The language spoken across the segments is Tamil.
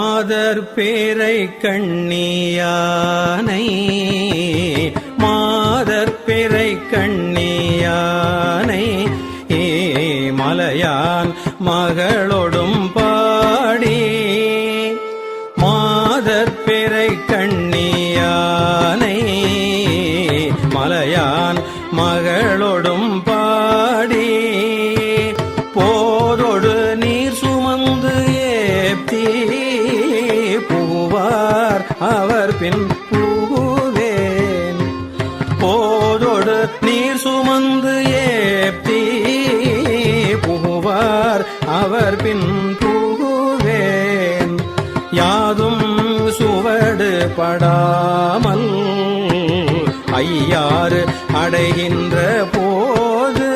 மாதர் பேரை கண்ணியானை. மாதர் பேரை கண்ணியானை. ஏ மலையான் மகளொடும் பாடி. மாதர் பேரை கண்ணியானை. மலையான் மகள் அவர் பின் பூவேன் போதொடு நீர் சுமந்து ஏப்தி புகுவார் அவர் பின் புகுவேன் யாதும் சுவடு படாமல் ஐயாறு அடைகின்ற போது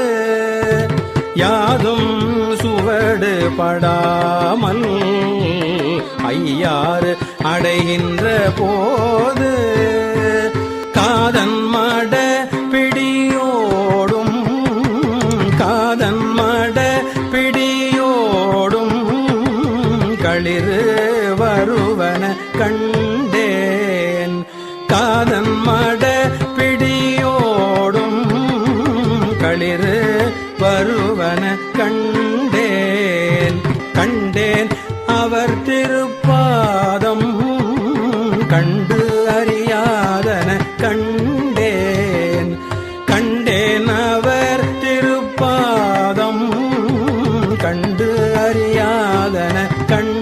யாதும் சுவடு படாமல் ஐயாறு அடைகின்ற போது காதன் மட பிடியோடும் காதன் மட பிடியோடும் களிறு வருவன கண்டேன். காதன் மட பிடியோடும் களிறு வருவன கண்டேன். கண்டேன் அவர் திருப்பாதம் கண்டு அறியாதன கண்டேன். கண்டேன் அவர் திருப்பாதம் கண்டு அறியாதன கண்